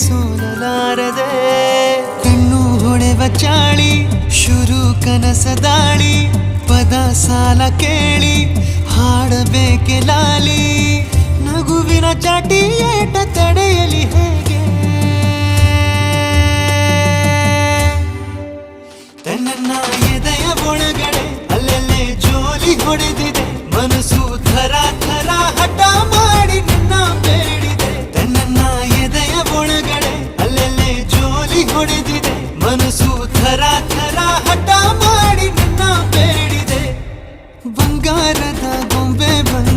ಸೋಲಲಾರದೆ ಕಣ್ಣು ಹೊಡೆವ ಚಾಳಿ, ಶುರು ಕನಸ ದಾಳಿ, ಪದ ಸಾಲ ಕೇಳಿ, ಹಾಡಬೇಕೆ ಲಾಲಿ, ನಗುವಿನ ಚಾಟಿ ಏಟ ತಡೆಯಲಿ ಹೇಗೆ? ತನ್ನ ಎದೆಯ ಒಳಗಡೆ ಅಲ್ಲಲ್ಲೇ ಜೋಲಿ ಹೊಡೆದಿದೆ, ಮನಸ್ಸು ಥರ ಥರ ಹಠ ಮಾಡಿ ನಿನ್ನ ಬೇಡ. ನೋಡಿದಿದೆ ಮನಸ್ಸು ಥರ ಥರ ಹಠ ಮಾಡಿ ನಿನ್ನ ಬೇಡಿದೆ. ಬಂಗಾರದ ಗೊಂಬೆ ಬಂದ